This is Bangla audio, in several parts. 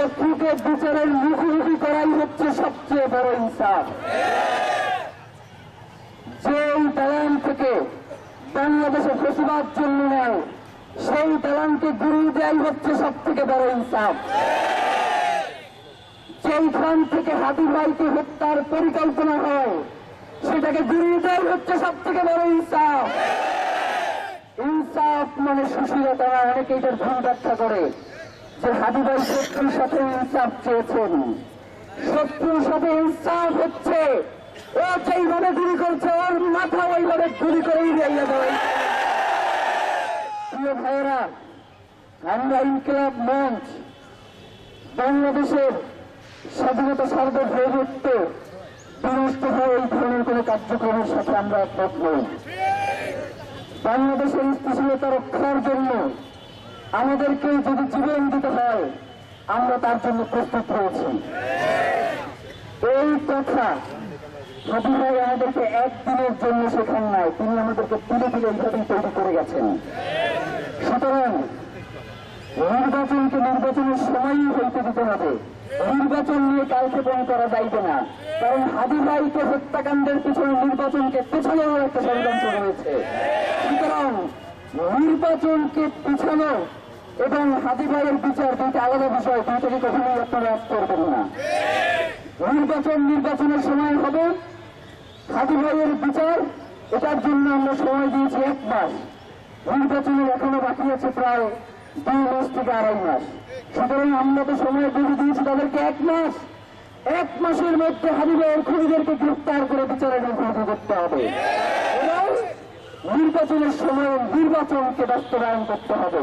শত্রুকে বিচারের মুখোমুখি করাই হচ্ছে সবচেয়ে বড় ইনসাফ। যেই দালান থেকে বাংলাদেশে ফেসিবাদ জন্ম নেয়, সেই দালানকে গুড়িয়ে দেয় হচ্ছে সব থেকে বড় ইনসাফ। যেইখান থেকে হাতি ভাইকে হত্যার পরিকল্পনা হয়, সেটাকে গুড়িয়ে দেয় হচ্ছে সব থেকে বড় ইনসাফ। ইনসাফ মানে সুশীলতা অনেকে এটার ভুল ব্যাখ্যা করে। যে হাদি ভাই শত্রুর সাথে ইনসাফ চেয়েছেন শত্রুর সাথে ইনসাফ হচ্ছে। ও যেইভাবে গুলি করছে, ওর মাথা ওইভাবে গুলি করেই যাইয়া দেয় প্রিয় ভাইয়েরা, আমরা ইনকিলাব মঞ্চ বাংলাদেশের স্বাধীনতা সার্বভৌমত্ব বিনষ্ট হয়ে এই ধরনের কোন কার্যক্রমের সাথে আমরা একমত নই। বাংলাদেশের স্থিতিশীলতা রক্ষার জন্য আমাদেরকে যদি জীবন দিতে হয়, আমরা তার জন্য প্রস্তুত রয়েছি। এই কথা হাবি ভাই আমাদেরকে একদিনের জন্য শেখান নাই, তিনি আমাদেরকে তুলে তুলে এইভাবেই তৈরি করে গেছেন। সুতরাং নির্বাচনকে নির্বাচনের সময়ই হইতে দিতে হবে। নির্বাচন নিয়ে কালকে কালক্ষেপণ করা যাইবে না। কারণ হাদি ভাইকে হত্যাকাণ্ডের পিছনে নির্বাচনকে পেছনেও একটা ষড়যন্ত্র রয়েছে। সুতরাং নির্বাচনকে পিছানো এবং ভাইয়ের বিচার দুইটা আলাদা বিষয় দুইটাকে কখনোই আপনারা এক করবেন না? নির্বাচন নির্বাচনের সময় হবে ভাইয়ের বিচার, এটার জন্য আমরা সময় দিয়েছি এক মাস নির্বাচনের এখনও বাকি আছে প্রায় দুই মাস থেকে আড়াই মাস। সুতরাং আমরা তো সময় দিয়ে দিয়েছি তাদেরকে এক মাস। এক মাসের মধ্যে ভাইয়ের খুনিদেরকে গ্রেফতার করে বিচারের মুখোমুখি করতে হবে। নির্বাচনের সময় নির্বাচনকে বাস্তবায়ন করতে হবে।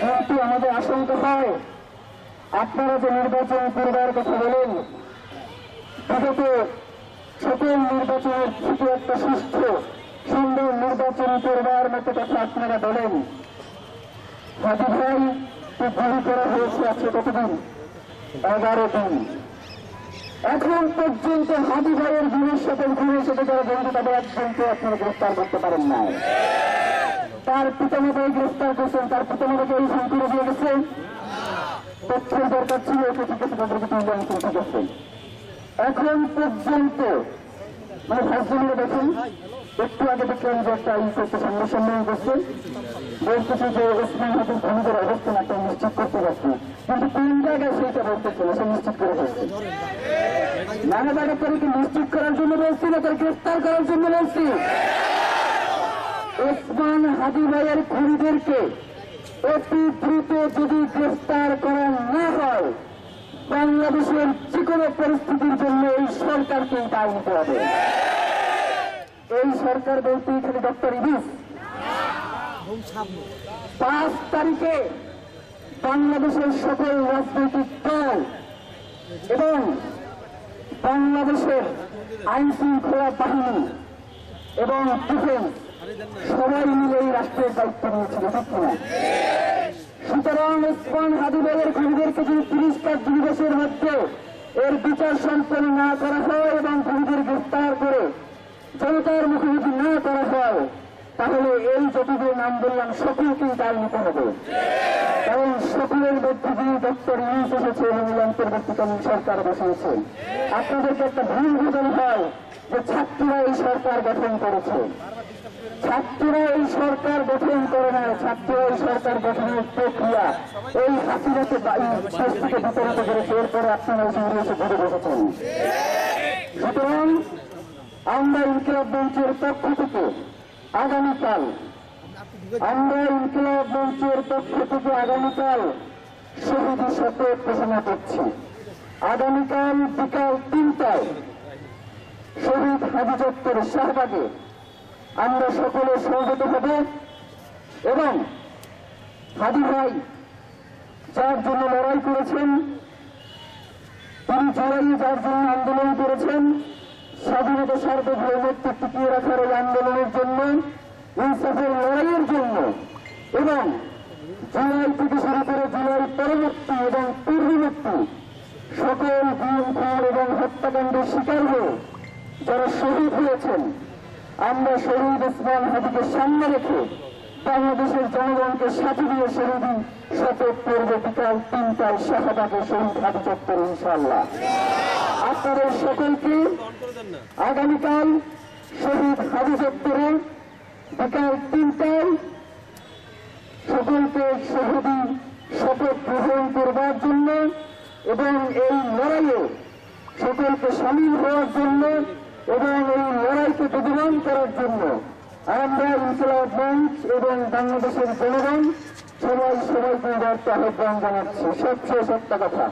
কিন্তু আমাদের আশঙ্কা হয়। আপনারা যে নির্বাচন করবার কথা বলেন বিগত সকল নির্বাচনের থেকে একটা সুস্থ, সুন্দর নির্বাচন করবার মতো কথা আপনারা বলেন। হাজি ভাই গুলি করা হয়েছে আজকে কতদিন? এগারো দিন। এখন পর্যন্ত হাজি ভাইয়ের গুলির সাথে সাথে যারা বন্ধু, তাদের একজনকে আপনারা গ্রেফতার করতে পারেন না তার পিতামাতাই গ্রেফতার করছেন, তার পিতামাতাকে এই ফোন করে দিয়ে গেছেন তথ্যের দরকার ছিল আছে এখন পর্যন্ত মানে ভার্সনগুলো দেখুন, একটু আগে দেখলাম যে একটা ই করতে সামনে সম্মেলন করছে, বলতেছে যে ওসমান হাতের খনিজের অবস্থান একটা নিশ্চিত করতে পারছি। কিন্তু কোন জায়গায় সেইটা বলতেছে না, সে নিশ্চিত করে ফেলছে। নানা জায়গা করার জন্য বলছি না তার গ্রেফতার করার জন্য বলছি। ওসমান খুনিদেরকে অতি দ্রুত যদি গ্রেফতার করা না হয়, বাংলাদেশের যে কোনো পরিস্থিতির জন্য এই সরকারকে দায় নিতে হবে। এই সরকার বলতে এখানে ডক্টর ইবিস। পাঁচ তারিখে বাংলাদেশের সকল রাজনৈতিক দল এবং বাংলাদেশের আইন শৃঙ্খলা বাহিনী এবং ডিফেন্স সবাই মিলে এই রাষ্ট্রের দায়িত্ব নিয়েছিল সুতরাং ওসমান হাদিবের খুনিদেরকে যদি তিরিশ কার্য দিবসের মধ্যে এর বিচার সম্পন্ন না করা হয় এবং খুনিদের গ্রেফতার করে জনতার মুখোমুখি না করা হয়, তাহলে এই যতগুলো নাম বললাম সকলকেই দায় নিতে হবে। কারণ সকলের দিয়ে ডক্টর ইউনুস এসেছে এবং অন্তর্বর্তীকালীন সরকার বসিয়েছে। আপনাদেরকে একটা ভুল বোঝানো হয় যে ছাত্ররা এই সরকার গঠন করেছে। ছাত্ররা এই সরকার গঠন করে না ছাত্ররা এই সরকার গঠনের প্রক্রিয়া। এই হাসিনাকে থেকে বিতরিত করেছে এরপরে আপনারা এসে এসে ঘুরে বসেছেন। সুতরাং আমরা ইনকিলাব মঞ্চের পক্ষ থেকে আগামীকাল আমরা ইনকিলাব মঞ্চের পক্ষ থেকে আগামীকাল শহীদ শপথ ঘোষণা করছি। আগামীকাল বিকাল তিনটায় শহীদ হাজি শাহবাগে আমরা সকলে সমবেত হব এবং হাদি ভাই যার জন্য লড়াই করেছেন, তিনি জড়াই যার জন্য আন্দোলন করেছেন, স্বাধীনতা সার্বভৌমত্ব টিকিয়ে রাখার এই আন্দোলনের জন্য ইনসাফের লড়াইয়ের জন্য এবং জুলাই থেকে শুরু করে জুলাই পরবর্তী এবং পূর্ববর্তী সকল গুম খুন এবং হত্যাকাণ্ডের শিকার হয়ে যারা শহীদ হয়েছেন, আমরা শহীদ ওসমান হাদিকে সামনে রেখে বাংলাদেশের জনগণকে সাথে দিয়ে শহীদ শপথ করবে বিকাল তিনটায় শাহবাগে শহীদ হাজি চত্বর ইনশাল্লাহ আপনাদের সকলকে আগামীকাল শহীদ হাজি চত্বরে বিকাল তিনটায় সকলকে শহীদি শপথ গ্রহণ করবার জন্য এবং এই লড়াইয়ে সকলকে সামিল হওয়ার জন্য এবং এই লড়াইকে বিদ্যমান করার জন্য আমরা ইনকলাব মঞ্চ এবং বাংলাদেশের জনগণ সবাই সবাইকে আহ্বান জানাচ্ছি। সবচেয়ে সত্য কথা।